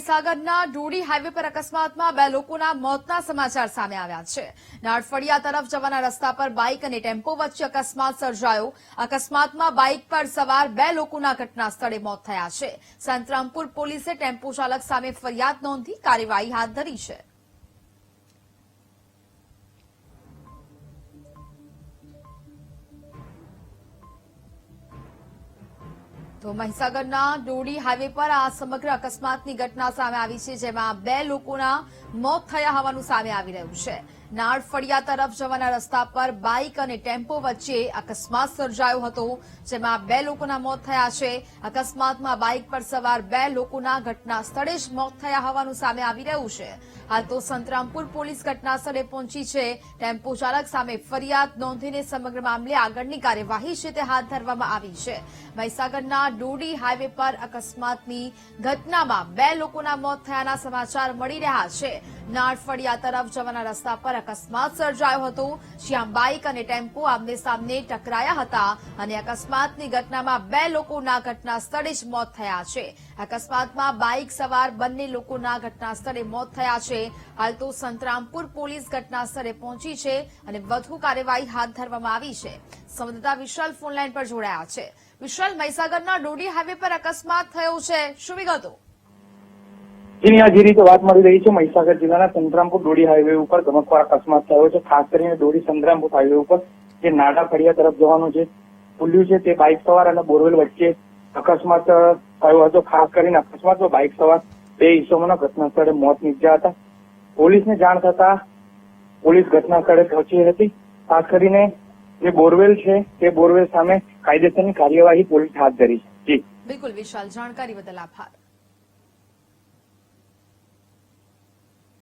મહીસાગરના ડોડી highway પર અકસ્માતમાં બે લોકોના મોતના સમાચાર સામે આવ્યા છે. નાડફળિયા તરફ જવાના રસ્તા પર બાઇક અને ટેમ્પો વચ્ચે અકસ્માત સર્જાયો. અકસ્માતમાં બાઇક પર સવાર બે લોકોના ઘટના સ્થળે મોત થયા છે. સંતરામપુર પોલીસે ટેમ્પો ચાલક સામે ફરિયાદ નોંધી કાર્યવાહી હાથ ધરી છે. તો મહીસાગરના ડોડી હાઈવે પર આ સમગ્ર અકસ્માતની ઘટના સામે આવી છે, જેમાં બે લોકોના મોત થયા હોવાનું સામે આવી રહ્યું છે. નાળ તરફ જવાના રસ્તા પર બાઇક અને ટેમ્પો વચ્ચે અકસ્માત સર્જાયો હતો, જેમાં બે લોકોના મોત થયા છે. અકસ્માતમાં બાઇક પર સવાર બે લોકોના ઘટના સ્થળે જ મોત થયા હોવાનું સામે આવી રહ્યું છે. હાલ તો સંતરામપુર પોલીસ ઘટના સ્થળે પહોંચી છે. ટેમ્પો ચાલક સામે ફરિયાદ નોંધીને સમગ્ર મામલે આગળની કાર્યવાહી છે તે હાથ ધરવામાં આવી છે. મહીસાગરના ડોડી હાઈવે પર અકસ્માતની ઘટનામાં બે લોકોના મોત થયાના સમાચાર મળી રહ્યા છે. નાળફળિયા તરફ જવાના રસ્તા પર અકસ્માત સર્જાયો હતો. જ્યાં બાઇક અને ટેમ્પો આમને સામને ટકરાયા હતા અને અકસ્માતની ઘટનામાં બે લોકોના ઘટના સ્થળે જ મોત થયા છે. અકસ્માતમાં બાઇક સવાર બંને લોકોના ઘટના મોત થયા છે. હાલ તો સંતરામપુર પોલીસ ઘટના સ્થળે પહોંચી છે અને વધુ કાર્યવાહી હાથ ધરવામાં આવી છે. સંવાદદાતા વિશાલ ફોનલાઇન પર જોડાયા છે. વિશાલ, મહીસાગરના ડોડી હાઈવે પર અકસ્માત થયો છે. શું વિગતો? જેની આ જે રીતે વાત મળી રહી છે, મહીસાગર જિલ્લાના સંતરામપુર ડોડી હાઈવે ઉપર ગમકવાર અકસ્માત થયો છે. ખાસ કરીને ડોડી સંતરામપુર હાઈવે ઉપર જે નાડા ફળિયા તરફ જવાનું છે ખુલ્યું છે, તે બાઇક સવાર અને બોરવેલ વચ્ચે અકસ્માત થયો હતો. ખાસ કરીને અકસ્માતમાં બાઇક સવાર બે ઈસમોના ઘટના સ્થળે મોત નીપજ્યા હતા. પોલીસને જાણ થતા પોલીસ ઘટના સ્થળે પહોંચી હતી. ખાસ કરીને જે બોરવેલ છે, તે બોરવેલ સામે કાયદેસરની કાર્યવાહી પોલીસ હાથ ધરી છે. જી. બિલકુલ વિશાલ, જાણકારી બદલ આભાર.